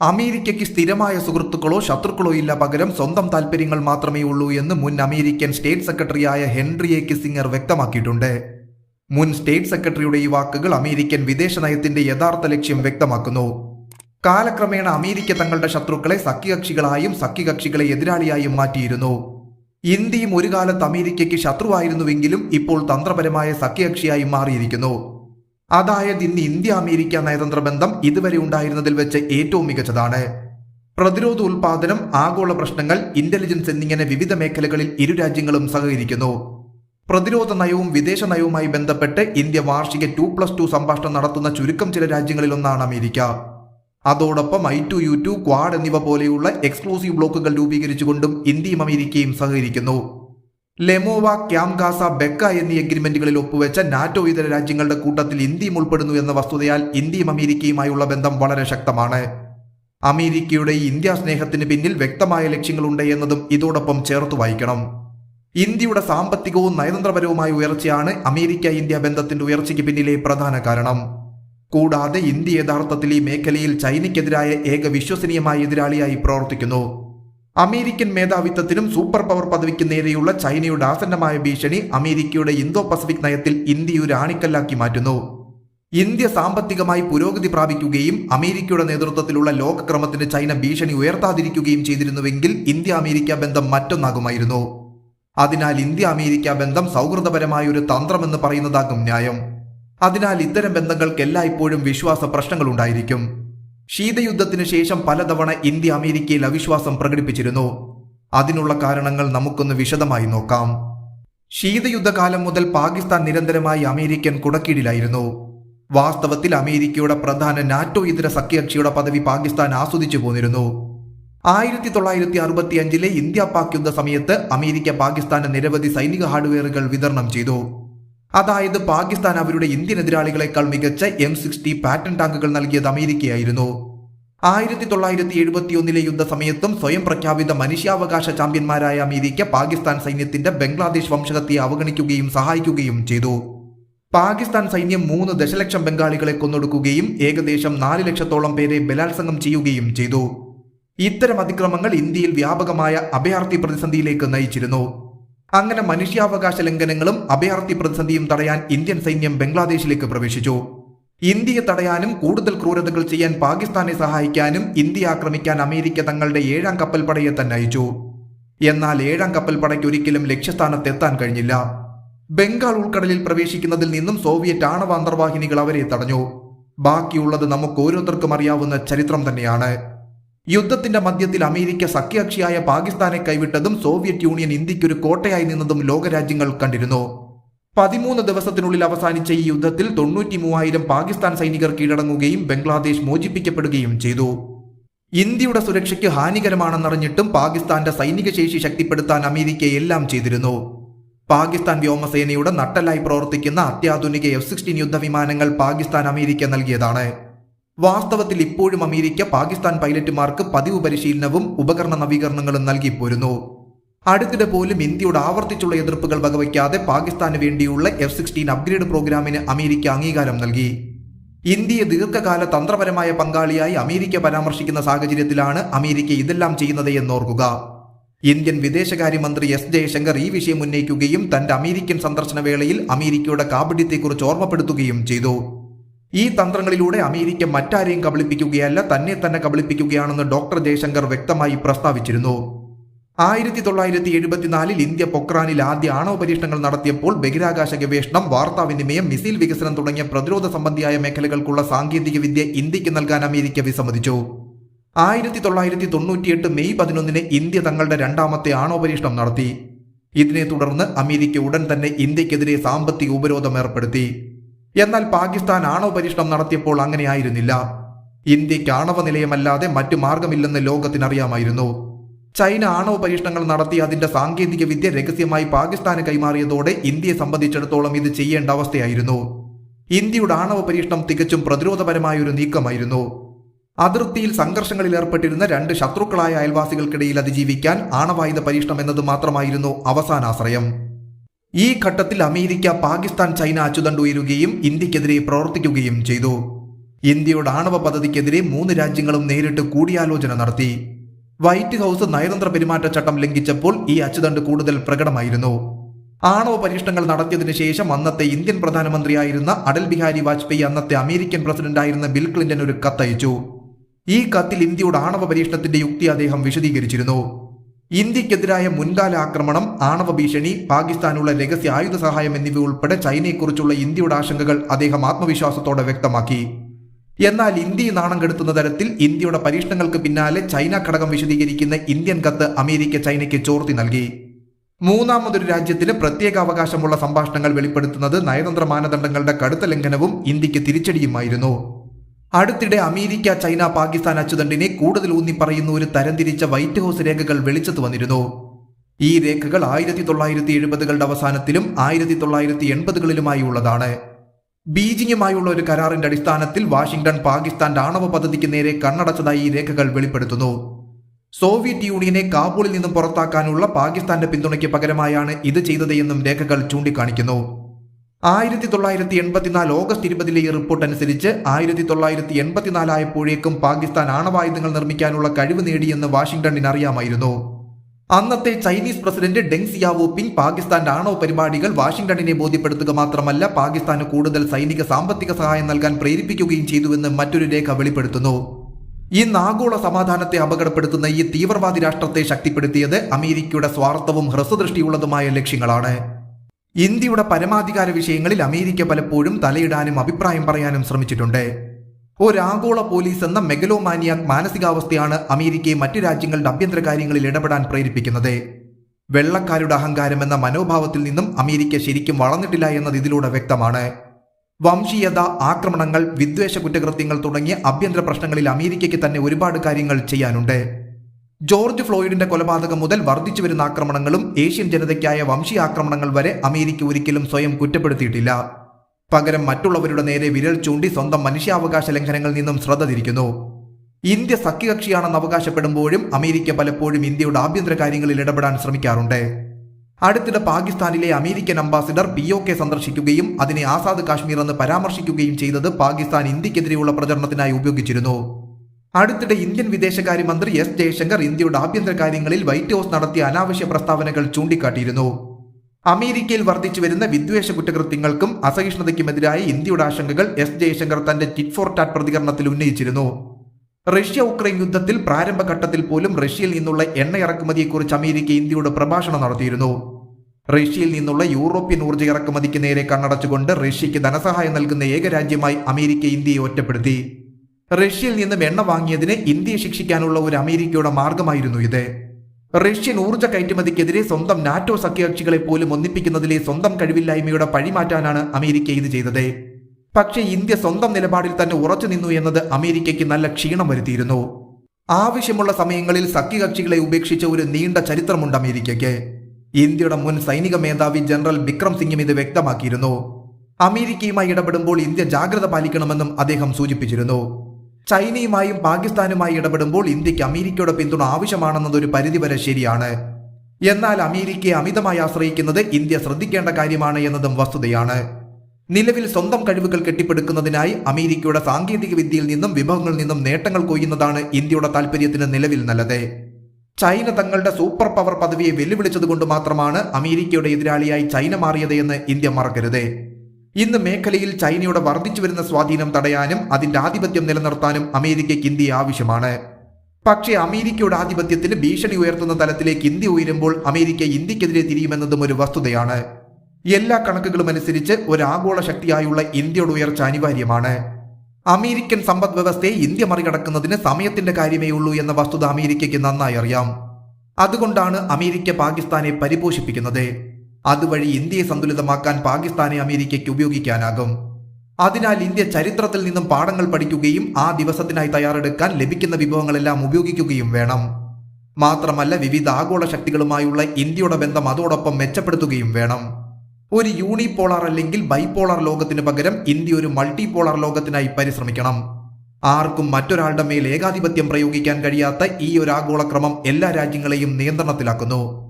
അമേരിക്കയ്ക്ക് സ്ഥിരമായ സുഹൃത്തുക്കളോ ശത്രുക്കളോ ഇല്ല പകരം സ്വന്തം താൽപര്യങ്ങൾ മാത്രമേ ഉള്ളൂ എന്ന് മുൻ അമേരിക്കൻ സ്റ്റേറ്റ് സെക്രട്ടറിയായ ഹെൻറി എ കിസിംഗർ വ്യക്തമാക്കിയിട്ടുണ്ട്. മുൻ സ്റ്റേറ്റ് സെക്രട്ടറിയുടെ ഈ വാക്കുകൾ അമേരിക്കൻ വിദേശ നയത്തിന്റെ യഥാർത്ഥ ലക്ഷ്യം വ്യക്തമാക്കുന്നു. കാലക്രമേണ അമേരിക്ക തങ്ങളുടെ ശത്രുക്കളെ സഖ്യകക്ഷികളായും സഖ്യകക്ഷികളെ എതിരാളിയായും മാറ്റിയിരുന്നു. ഇന്ത്യയും ഒരു കാലത്ത് അമേരിക്കയ്ക്ക് ശത്രുവായിരുന്നുവെങ്കിലും ഇപ്പോൾ തന്ത്രപരമായ സഖ്യകക്ഷിയായി മാറിയിരിക്കുന്നു. അതായത് ഇന്ന് ഇന്ത്യ അമേരിക്ക നയതന്ത്ര ബന്ധം ഇതുവരെ ഉണ്ടായിരുന്നതിൽ വെച്ച് ഏറ്റവും മികച്ചതാണ്. പ്രതിരോധ ഉൽപാദനം ആഗോള പ്രശ്നങ്ങൾ ഇന്റലിജൻസ് എന്നിങ്ങനെ വിവിധ മേഖലകളിൽ ഇരു രാജ്യങ്ങളും സഹകരിക്കുന്നു. പ്രതിരോധ നയവും വിദേശ നയവുമായി ബന്ധപ്പെട്ട് ഇന്ത്യ വാർഷിക ടു പ്ലസ് ടു സംഭാഷണം നടത്തുന്ന ചുരുക്കം ചില രാജ്യങ്ങളിലൊന്നാണ് അമേരിക്ക. അതോടൊപ്പം I two U two Quad എന്നിവ പോലെയുള്ള എക്സ്ക്ലൂസീവ് ബ്ലോക്കുകൾ രൂപീകരിച്ചുകൊണ്ടും ഇന്ത്യയും അമേരിക്കയും സഹകരിക്കുന്നു. ലെമോവ ക്യാംഗാസ ബെക്ക എന്നീ എഗ്രിമെന്റുകളിൽ ഒപ്പുവെച്ച നാറ്റോ ഇതര രാജ്യങ്ങളുടെ കൂട്ടത്തിൽ ഇന്ത്യയും ഉൾപ്പെടുന്നു എന്ന വസ്തുതയാൽ ഇന്ത്യയും അമേരിക്കയുമായുള്ള ബന്ധം വളരെ ശക്തമാണ്. അമേരിക്കയുടെ ഇന്ത്യ സ്നേഹത്തിന് പിന്നിൽ വ്യക്തമായ ലക്ഷ്യങ്ങളുണ്ട് എന്നതും ഇതോടൊപ്പം ചേർത്ത് വായിക്കണം. ഇന്ത്യയുടെ സാമ്പത്തികവും നയതന്ത്രപരവുമായ ഉയർച്ചയാണ് അമേരിക്ക ഇന്ത്യ ബന്ധത്തിന്റെ ഉയർച്ചയ്ക്ക് പിന്നിലെ പ്രധാന കാരണം. കൂടാതെ ഇന്ത്യ യഥാർത്ഥത്തിൽ ഈ മേഖലയിൽ ചൈനയ്ക്കെതിരായ ഏക വിശ്വസനീയമായ എതിരാളിയായി പ്രവർത്തിക്കുന്നു. അമേരിക്കൻ മേധാവിത്വത്തിനും സൂപ്പർ പവർ പദവിക്ക് നേരെയുള്ള ചൈനയുടെ ആസന്നമായ ഭീഷണി അമേരിക്കയുടെ ഇന്തോ പസഫിക് നയത്തിൽ ഇന്ത്യ ഒരു ആണിക്കല്ലാക്കി മാറ്റുന്നു. ഇന്ത്യ സാമ്പത്തികമായി പുരോഗതി പ്രാപിക്കുകയും അമേരിക്കയുടെ നേതൃത്വത്തിലുള്ള ലോകക്രമത്തിന് ചൈന ഭീഷണി ഉയർത്താതിരിക്കുകയും ചെയ്തിരുന്നുവെങ്കിൽ ഇന്ത്യ അമേരിക്ക ബന്ധം മറ്റൊന്നാകുമായിരുന്നു. അതിനാൽ ഇന്ത്യ അമേരിക്ക ബന്ധം സൗഹൃദപരമായ ഒരു തന്ത്രമെന്ന് പറയുന്നതാകും ന്യായം. അതിനാൽ ഇത്തരം ബന്ധങ്ങൾക്ക് എല്ലായ്പ്പോഴും വിശ്വാസ പ്രശ്നങ്ങളുണ്ടായിരിക്കും. ശീതയുദ്ധത്തിന് ശേഷം പലതവണ ഇന്ത്യ അമേരിക്കയിൽ അവിശ്വാസം പ്രകടിപ്പിച്ചിരുന്നു. അതിനുള്ള കാരണങ്ങൾ നമുക്കൊന്ന് വിശദമായി നോക്കാം. ശീതയുദ്ധകാലം മുതൽ പാകിസ്ഥാൻ നിരന്തരമായി അമേരിക്കൻ കുടക്കീഴിലായിരുന്നു. വാസ്തവത്തിൽ അമേരിക്കയുടെ പ്രധാന നാറ്റോ ഇതര സഖ്യകക്ഷിയുടെ പദവി പാകിസ്ഥാൻ ആസ്വദിച്ചു പോന്നിരുന്നു. ആയിരത്തി തൊള്ളായിരത്തി അറുപത്തി അഞ്ചിലെ ഇന്ത്യ പാക് യുദ്ധ സമയത്ത് അമേരിക്ക പാകിസ്ഥാന് നിരവധി സൈനിക ഹാർഡ്വെയറുകൾ വിതരണം ചെയ്തു. അതായത് പാകിസ്ഥാൻ അവരുടെ ഇന്ത്യൻ എതിരാളികളെക്കാൾ മികച്ച എം സിക്സ്റ്റി പാറ്റൺ ടാങ്കുകൾ നൽകിയത് അമേരിക്കയായിരുന്നു. ആയിരത്തി തൊള്ളായിരത്തി എഴുപത്തിയൊന്നിലെ യുദ്ധസമയത്തും സ്വയം പ്രഖ്യാപിത മനുഷ്യാവകാശ ചാമ്പ്യന്മാരായ അമേരിക്ക പാകിസ്ഥാൻ സൈന്യത്തിന്റെ ബംഗ്ലാദേശ് വംശകത്തെ അവഗണിക്കുകയും സഹായിക്കുകയും ചെയ്തു. പാകിസ്ഥാൻ സൈന്യം മൂന്ന് ദശലക്ഷം ബംഗാളികളെ കൊന്നൊടുക്കുകയും ഏകദേശം നാല് ലക്ഷത്തോളം പേരെ ബലാത്സംഗം ചെയ്യുകയും ചെയ്തു. ഇത്തരം അതിക്രമങ്ങൾ ഇന്ത്യയിൽ വ്യാപകമായ അഭയാർത്ഥി പ്രതിസന്ധിയിലേക്ക് നയിച്ചിരുന്നു. അങ്ങനെ മനുഷ്യാവകാശ ലംഘനങ്ങളും അഭയാർത്ഥി പ്രതിസന്ധിയും തടയാൻ ഇന്ത്യൻ സൈന്യം ബംഗ്ലാദേശിലേക്ക് പ്രവേശിച്ചു. ഇന്ത്യയെ തടയാനും കൂടുതൽ ക്രൂരതകൾ ചെയ്യാൻ പാകിസ്ഥാനെ സഹായിക്കാനും ഇന്ത്യ ആക്രമിക്കാൻ അമേരിക്ക തങ്ങളുടെ ഏഴാം കപ്പൽപ്പടയെ തന്നെ അയച്ചു. എന്നാൽ ഏഴാം കപ്പൽപ്പടയ്ക്ക് ഒരിക്കലും ലക്ഷ്യസ്ഥാനത്തെത്താൻ കഴിഞ്ഞില്ല. ബംഗാൾ ഉൾക്കടലിൽ പ്രവേശിക്കുന്നതിൽ നിന്നും സോവിയറ്റ് ആണവ അന്തർവാഹിനികൾ അവരെ തടഞ്ഞു. ബാക്കിയുള്ളത് നമുക്ക് ഓരോരുത്തർക്കും അറിയാവുന്ന ചരിത്രം തന്നെയാണ്. യുദ്ധത്തിന്റെ മധ്യത്തിൽ അമേരിക്ക സഖ്യകക്ഷിയായ പാകിസ്ഥാനെ കൈവിട്ടതും സോവിയറ്റ് യൂണിയൻ ഇന്ത്യക്കൊരു കോട്ടയായി നിന്നതും ലോകരാജ്യങ്ങൾ കണ്ടിരുന്നു. പതിമൂന്ന് ദിവസത്തിനുള്ളിൽ അവസാനിച്ച ഈ യുദ്ധത്തിൽ തൊണ്ണൂറ്റി മൂവായിരം പാകിസ്ഥാൻ സൈനികർ കീഴടങ്ങുകയും ബംഗ്ലാദേശ് മോചിപ്പിക്കപ്പെടുകയും ചെയ്തു. ഇന്ത്യയുടെ സുരക്ഷയ്ക്ക് ഹാനികരമാണെന്നറിഞ്ഞിട്ടും പാകിസ്ഥാന്റെ സൈനിക ശേഷി ശക്തിപ്പെടുത്താൻ അമേരിക്ക എല്ലാം ചെയ്തിരുന്നു. പാകിസ്ഥാൻ വ്യോമസേനയുടെ നട്ടലായി പ്രവർത്തിക്കുന്ന അത്യാധുനിക എഫ് സിക്സ്റ്റീൻ യുദ്ധവിമാനങ്ങൾ പാകിസ്ഥാൻ അമേരിക്ക നൽകിയതാണ്. വാസ്തവത്തിൽ ഇപ്പോഴും അമേരിക്ക പാകിസ്ഥാൻ പൈലറ്റുമാർക്ക് പതിവ് പരിശീലനവും ഉപകരണ നവീകരണങ്ങളും നൽകി പോരുന്നു. അടുത്തിടെ പോലും ഇന്ത്യയുടെ ആവർത്തിച്ചുള്ള എതിർപ്പുകൾ വകവയ്ക്കാതെ പാകിസ്ഥാന് വേണ്ടിയുള്ള എഫ് സിക്സ്റ്റീൻ അപ്ഗ്രേഡ് പ്രോഗ്രാമിന് അമേരിക്ക അംഗീകാരം നൽകി. ഇന്ത്യയെ ദീർഘകാല തന്ത്രപരമായ പങ്കാളിയായി അമേരിക്ക പരാമർശിക്കുന്ന സാഹചര്യത്തിലാണ് അമേരിക്ക ഇതെല്ലാം ചെയ്യുന്നത് എന്നോർക്കുക. ഇന്ത്യൻ വിദേശകാര്യമന്ത്രി എസ് ജയശങ്കർ ഈ വിഷയം ഉന്നയിക്കുകയും തന്റെ അമേരിക്കൻ സന്ദർശന വേളയിൽ അമേരിക്കയുടെ കാപട്യത്തെക്കുറിച്ച് ഓർമ്മപ്പെടുത്തുകയും ചെയ്തു. ഈ തന്ത്രങ്ങളിലൂടെ അമേരിക്ക മറ്റാരെയും കബളിപ്പിക്കുകയല്ല തന്നെ തന്നെ കബളിപ്പിക്കുകയാണെന്ന് ഡോക്ടർ ജയശങ്കർ വ്യക്തമായി പ്രസ്താവിച്ചിരുന്നു. ആയിരത്തി തൊള്ളായിരത്തി എഴുപത്തിനാലിൽ ഇന്ത്യ പൊക്രാനിൽ ആദ്യ ആണവ പരീക്ഷണങ്ങൾ നടത്തിയപ്പോൾ ബഹിരാകാശ ഗവേഷണം വാർത്താവിനിമയം മിസൈൽ വികസനം തുടങ്ങിയ പ്രതിരോധ സംബന്ധിയായ മേഖലകൾക്കുള്ള സാങ്കേതിക വിദ്യ ഇന്ത്യയ്ക്ക് നൽകാൻ അമേരിക്ക വിസമ്മതിച്ചു. ആയിരത്തി തൊള്ളായിരത്തി തൊണ്ണൂറ്റിയെട്ട് മെയ് പതിനൊന്നിന് ഇന്ത്യ തങ്ങളുടെ രണ്ടാമത്തെ ആണവ പരീക്ഷണം നടത്തി. ഇതിനെ തുടർന്ന് അമേരിക്ക ഉടൻ തന്നെ ഇന്ത്യക്കെതിരെ സാമ്പത്തിക ഉപരോധം ഏർപ്പെടുത്തി. എന്നാൽ പാകിസ്ഥാൻ ആണവ പരീക്ഷണം നടത്തിയപ്പോൾ അങ്ങനെയായിരുന്നില്ല. ഇന്ത്യയ്ക്ക് ആണവ നിലയമല്ലാതെ മറ്റു മാർഗമില്ലെന്ന് ലോകത്തിനറിയാമായിരുന്നു. ചൈന ആണവ പരീക്ഷണങ്ങൾ നടത്തി അതിന്റെ സാങ്കേതിക വിദ്യ രഹസ്യമായി പാകിസ്ഥാന് കൈമാറിയതോടെ ഇന്ത്യയെ സംബന്ധിച്ചിടത്തോളം ഇത് ചെയ്യേണ്ട അവസ്ഥയായിരുന്നു. ഇന്ത്യയുടെ ആണവ പരീക്ഷണം തികച്ചും പ്രതിരോധപരമായ ഒരു നീക്കമായിരുന്നു. അതിർത്തിയിൽ സംഘർഷങ്ങളിൽ ഏർപ്പെട്ടിരുന്ന രണ്ട് ശത്രുക്കളായ അയൽവാസികൾക്കിടയിൽ അതിജീവിക്കാൻ ആണവായുധ പരീക്ഷണം എന്നത് മാത്രമായിരുന്നു അവസാനാശ്രയം. ഈ ഘട്ടത്തിൽ അമേരിക്ക പാകിസ്ഥാൻ ചൈന അച്ചുതണ്ട് ഉയരുകയും ഇന്ത്യക്കെതിരെ പ്രവർത്തിക്കുകയും ചെയ്തു. ഇന്ത്യയുടെ ആണവ പദ്ധതിക്കെതിരെ മൂന്ന് രാജ്യങ്ങളും നേരിട്ട് കൂടിയാലോചന നടത്തി. വൈറ്റ് ഹൗസ് നയതന്ത്ര പെരുമാറ്റച്ചട്ടം ലംഘിച്ചപ്പോൾ ഈ അച്ചുതണ്ട് കൂടുതൽ പ്രകടമായിരുന്നു. ആണവ പരീക്ഷണങ്ങൾ നടത്തിയതിനു ശേഷം അന്നത്തെ ഇന്ത്യൻ പ്രധാനമന്ത്രിയായിരുന്ന അടൽ ബിഹാരി വാജ്പേയി അന്നത്തെ അമേരിക്കൻ പ്രസിഡന്റായിരുന്ന ബിൽ ക്ലിന്റൺ ഒരു കത്തയച്ചു. ഈ കത്തിൽ ഇന്ത്യയുടെ ആണവ പരീക്ഷണത്തിന്റെ യുക്തി അദ്ദേഹം വിശദീകരിച്ചിരുന്നു. ഇന്ത്യക്കെതിരായ മുൻകാല ആക്രമണം ആണവ ഭീഷണി പാകിസ്ഥാനുള്ള രഹസ്യ ആയുധ സഹായം എന്നിവ ഉൾപ്പെടെ ചൈനയെക്കുറിച്ചുള്ള ഇന്ത്യയുടെ ആശങ്കകൾ അദ്ദേഹം ആത്മവിശ്വാസത്തോടെ വ്യക്തമാക്കി. എന്നാൽ ഇന്ത്യയെ നാണം കെടുത്തുന്ന തരത്തിൽ ഇന്ത്യയുടെ പരീക്ഷണങ്ങൾക്ക് പിന്നാലെ ചൈന ഘടകം വിശദീകരിക്കുന്ന ഇന്ത്യൻ കത്ത് അമേരിക്ക ചൈനയ്ക്ക് ചോർത്തി നൽകി. മൂന്നാമതൊരു രാജ്യത്തിന് പ്രത്യേക അവകാശമുള്ള സംഭാഷണങ്ങൾ വെളിപ്പെടുത്തുന്നത് നയതന്ത്ര മാനദണ്ഡങ്ങളുടെ കടുത്ത ലംഘനവും ഇന്ത്യയ്ക്ക് തിരിച്ചടിയുമായിരുന്നു. അടുത്തിടെ അമേരിക്ക ചൈന പാകിസ്ഥാൻ അച്ചുതണ്ടിനെ കൂടുതൽ ഊന്നി പറയുന്ന ഒരു തരംതിരിച്ച വൈറ്റ് ഹൗസ് രേഖകൾ വെളിച്ചത്ത് വന്നിരുന്നു. ഈ രേഖകൾ ആയിരത്തി തൊള്ളായിരത്തി എഴുപതുകളുടെ അവസാനത്തിലും ആയിരത്തി തൊള്ളായിരത്തി എൺപതുകളിലുമായി ഉള്ളതാണ് ബീജിംഗുമായുള്ള ഒരു കരാറിന്റെ അടിസ്ഥാനത്തിൽ വാഷിംഗ്ടൺ പാകിസ്ഥാന്റെ ആണവ പദ്ധതിക്ക് നേരെ കണ്ണടച്ചതായി ഈ രേഖകൾ വെളിപ്പെടുത്തുന്നു. സോവിയറ്റ് യൂണിയനെ കാബൂളിൽ നിന്നും പുറത്താക്കാനുള്ള പാകിസ്ഥാന്റെ പിന്തുണയ്ക്ക് പകരമായാണ് ഇത് ചെയ്തത് എന്നും രേഖകൾ ചൂണ്ടിക്കാണിക്കുന്നു. ആയിരത്തി തൊള്ളായിരത്തി എൺപത്തിനാല് ഓഗസ്റ്റ് ഇരുപതിലെ ഈ റിപ്പോർട്ട് അനുസരിച്ച് ആയിരത്തി തൊള്ളായിരത്തി എൺപത്തിനാലായപ്പോഴേക്കും പാകിസ്ഥാൻ ആണവായുധങ്ങൾ നിർമ്മിക്കാനുള്ള കഴിവ് നേടിയെന്ന് വാഷിംഗ്ടണിന് അറിയാമായിരുന്നു അന്നത്തെ ചൈനീസ് പ്രസിഡന്റ് ഡെങ് സിയാവോപിങ് പാകിസ്ഥാന്റെ ആണവ പരിപാടികൾ വാഷിംഗ്ടണിനെ ബോധ്യപ്പെടുത്തുക മാത്രമല്ല പാകിസ്ഥാന് കൂടുതൽ സൈനിക സാമ്പത്തിക സഹായം നൽകാൻ പ്രേരിപ്പിക്കുകയും ചെയ്തുവെന്ന് മറ്റൊരു രേഖ വെളിപ്പെടുത്തുന്നു. ഈ ആഗോള സമാധാനത്തെ അപകടപ്പെടുത്തുന്ന ഈ തീവ്രവാദി രാഷ്ട്രത്തെ ശക്തിപ്പെടുത്തിയത് അമേരിക്കയുടെ സ്വാർത്ഥവും ഹ്രസ്വദൃഷ്ടിയുള്ളതുമായ ലക്ഷ്യങ്ങളാണ്. ഇന്ത്യയുടെ പരമാധികാര വിഷയങ്ങളിൽ അമേരിക്ക പലപ്പോഴും തലയിടാനും അഭിപ്രായം പറയാനും ശ്രമിച്ചിട്ടുണ്ട്. ഒരാഗോള പോലീസ് എന്ന മെഗലോമാനിയാക് മാനസികാവസ്ഥയാണ് അമേരിക്കയെ മറ്റു രാജ്യങ്ങളുടെ ആഭ്യന്തര കാര്യങ്ങളിൽ ഇടപെടാൻ പ്രേരിപ്പിക്കുന്നത്. വെള്ളക്കാരുടെ അഹങ്കാരം എന്ന മനോഭാവത്തിൽ നിന്നും അമേരിക്ക ശരിക്കും വളർന്നിട്ടില്ല എന്നത് ഇതിലൂടെ വ്യക്തമാണ്. വംശീയത ആക്രമണങ്ങൾ വിദ്വേഷ കുറ്റകൃത്യങ്ങൾ തുടങ്ങിയ ആഭ്യന്തര പ്രശ്നങ്ങളിൽ അമേരിക്കയ്ക്ക് തന്നെ ഒരുപാട് കാര്യങ്ങൾ ചെയ്യാനുണ്ട്. ജോർജ് ഫ്ലോയിഡിന്റെ കൊലപാതകം മുതൽ വർദ്ധിച്ചു വരുന്ന ആക്രമണങ്ങളും ഏഷ്യൻ ജനതയ്ക്കായ വംശീയ ആക്രമണങ്ങൾ വരെ അമേരിക്ക ഒരിക്കലും സ്വയം കുറ്റപ്പെടുത്തിയിട്ടില്ല. പകരം മറ്റുള്ളവരുടെ നേരെ വിരൽ ചൂണ്ടി സ്വന്തം മനുഷ്യാവകാശ ലംഘനങ്ങളിൽ നിന്നും ശ്രദ്ധ തിരിക്കുന്നു. ഇന്ത്യ സഖ്യകക്ഷിയാണെന്ന് അവകാശപ്പെടുമ്പോഴും അമേരിക്ക പലപ്പോഴും ഇന്ത്യയുടെ ആഭ്യന്തര കാര്യങ്ങളിൽ ഇടപെടാൻ ശ്രമിക്കാറുണ്ട്. അടുത്തിടെ പാകിസ്ഥാനിലെ American ambassador P O K സന്ദർശിക്കുകയും അതിനെ ആസാദ് കാശ്മീർ എന്ന് പരാമർശിക്കുകയും ചെയ്തത് പാകിസ്ഥാൻ ഇന്ത്യക്കെതിരെയുള്ള പ്രചരണത്തിനായി ഉപയോഗിച്ചിരുന്നു. അടുത്തിടെ ഇന്ത്യൻ വിദേശകാര്യമന്ത്രി എസ് ജയശങ്കർ ഇന്ത്യയുടെ ആഭ്യന്തര കാര്യങ്ങളിൽ വൈറ്റ് ഹൌസ് നടത്തിയ അനാവശ്യ പ്രസ്താവനകൾ ചൂണ്ടിക്കാട്ടിയിരുന്നു. അമേരിക്കയിൽ വർദ്ധിച്ചു വരുന്ന വിദ്വേഷ കുറ്റകൃത്യങ്ങൾക്കും അസഹിഷ്ണുതയ്ക്കുമെതിരായ ഇന്ത്യയുടെ ആശങ്കകൾ എസ് ജയശങ്കർ തന്റെ ടിറ്റ് ഫോർ ടാറ്റ് പ്രതികരണത്തിൽ ഉന്നയിച്ചിരുന്നു. റഷ്യ ഉക്രൈൻ യുദ്ധത്തിൽ പ്രാരംഭഘട്ടത്തിൽ പോലും റഷ്യയിൽ നിന്നുള്ള എണ്ണ ഇറക്കുമതിയെക്കുറിച്ച് അമേരിക്ക ഇന്ത്യയോട് പ്രഭാഷണം നടത്തിയിരുന്നു. റഷ്യയിൽ നിന്നുള്ള യൂറോപ്യൻ ഊർജ ഇറക്കുമതിക്ക് നേരെ കണ്ണടച്ചുകൊണ്ട് റഷ്യയ്ക്ക് ധനസഹായം നൽകുന്ന ഏക രാജ്യമായി അമേരിക്ക ഇന്ത്യയെ ഒറ്റപ്പെടുത്തി. റഷ്യയിൽ നിന്നും എണ്ണ വാങ്ങിയതിന് ഇന്ത്യയെ ശിക്ഷിക്കാനുള്ള ഒരു അമേരിക്കയുടെ മാർഗമായിരുന്നു ഇത്. റഷ്യൻ ഊർജ കയറ്റുമതിക്കെതിരെ സ്വന്തം നാറ്റോ സഖ്യകക്ഷികളെ പോലും ഒന്നിപ്പിക്കുന്നതിലെ സ്വന്തം കഴിവില്ലായ്മയുടെ പഴിമാറ്റാനാണ് അമേരിക്ക ഇത് ചെയ്തത്. പക്ഷേ ഇന്ത്യ സ്വന്തം നിലപാടിൽ തന്നെ ഉറച്ചു നിന്നു എന്നത് അമേരിക്കയ്ക്ക് നല്ല ക്ഷീണം വരുത്തിയിരുന്നു. ആവശ്യമുള്ള സമയങ്ങളിൽ സഖ്യകക്ഷികളെ ഉപേക്ഷിച്ച ഒരു നീണ്ട ചരിത്രമുണ്ട് അമേരിക്കയ്ക്ക്. ഇന്ത്യയുടെ മുൻ സൈനിക മേധാവി ജനറൽ വിക്രം സിംഗും ഇത് വ്യക്തമാക്കിയിരുന്നു. അമേരിക്കയുമായി ഇടപെടുമ്പോൾ ഇന്ത്യ ജാഗ്രത പാലിക്കണമെന്നും അദ്ദേഹം സൂചിപ്പിച്ചിരുന്നു. ചൈനയുമായും പാകിസ്ഥാനുമായി ഇടപെടുമ്പോൾ ഇന്ത്യയ്ക്ക് അമേരിക്കയുടെ പിന്തുണ ആവശ്യമാണെന്നത് ഒരു പരിധിവരെ ശരിയാണ്. എന്നാൽ അമേരിക്കയെ അമിതമായി ആശ്രയിക്കുന്നത് ഇന്ത്യ ശ്രദ്ധിക്കേണ്ട കാര്യമാണ് എന്നതും വസ്തുതയാണ്. നിലവിൽ സ്വന്തം കഴിവുകൾ കെട്ടിപ്പടുക്കുന്നതിനായി അമേരിക്കയുടെ സാങ്കേതിക വിദ്യയിൽ നിന്നും വിഭവങ്ങളിൽ നിന്നും നേട്ടങ്ങൾ കൊയ്യുന്നതാണ് ഇന്ത്യയുടെ താൽപര്യത്തിന് നിലവിൽ നല്ലത്. ചൈന തങ്ങളുടെ സൂപ്പർ പവർ പദവിയെ വെല്ലുവിളിച്ചതുകൊണ്ട് മാത്രമാണ് അമേരിക്കയുടെ എതിരാളിയായി ചൈന മാറിയത് ഇന്ത്യ മറക്കരുത്. ഇന്ന് മേഖലയിൽ ചൈനയുടെ വർദ്ധിച്ചു വരുന്ന സ്വാധീനം തടയാനും അതിന്റെ ആധിപത്യം നിലനിർത്താനും അമേരിക്കയ്ക്ക് ഇന്ത്യ ആവശ്യമാണ്. പക്ഷേ അമേരിക്കയുടെ ആധിപത്യത്തിന് ഭീഷണി ഉയർത്തുന്ന തലത്തിലേക്ക് ഇന്ത്യ ഉയരുമ്പോൾ അമേരിക്ക ഇന്ത്യക്കെതിരെ തിരിയുമെന്നതും ഒരു വസ്തുതയാണ്. എല്ലാ കണക്കുകളും അനുസരിച്ച് ഒരു ആഗോള ശക്തിയായുള്ള ഇന്ത്യയുടെ ഉയർച്ച അനിവാര്യമാണ്. അമേരിക്കൻ സമ്പദ് വ്യവസ്ഥയെ ഇന്ത്യ മറികടക്കുന്നതിന് സമയത്തിന്റെ കാര്യമേ ഉള്ളൂ എന്ന വസ്തുത അമേരിക്കയ്ക്ക് നന്നായി അറിയാം. അതുകൊണ്ടാണ് അമേരിക്ക പാകിസ്ഥാനെ പരിപോഷിപ്പിക്കുന്നത്. അതുവഴി ഇന്ത്യയെ സന്തുലിതമാക്കാൻ പാകിസ്ഥാനെ അമേരിക്കയ്ക്ക് ഉപയോഗിക്കാനാകും. അതിനാൽ ഇന്ത്യ ചരിത്രത്തിൽ നിന്നും പാഠങ്ങൾ പഠിക്കുകയും ആ ദിവസത്തിനായി തയ്യാറെടുക്കാൻ ലഭിക്കുന്ന വിഭവങ്ങളെല്ലാം ഉപയോഗിക്കുകയും വേണം. മാത്രമല്ല വിവിധ ആഗോള ശക്തികളുമായുള്ള ഇന്ത്യയുടെ ബന്ധം അതോടൊപ്പം മെച്ചപ്പെടുത്തുകയും വേണം. ഒരു യൂണിപോളാർ അല്ലെങ്കിൽ ബൈപോളാർ ലോകത്തിന് പകരം ഇന്ത്യ ഒരു മൾട്ടിപോളാർ ലോകത്തിനായി പരിശ്രമിക്കണം. ആർക്കും മറ്റൊരാളുടെ മേൽ ഏകാധിപത്യം പ്രയോഗിക്കാൻ കഴിയാത്ത ഈ ഒരു ആഗോളക്രമം എല്ലാ രാജ്യങ്ങളെയും നിയന്ത്രണത്തിലാക്കുന്നു.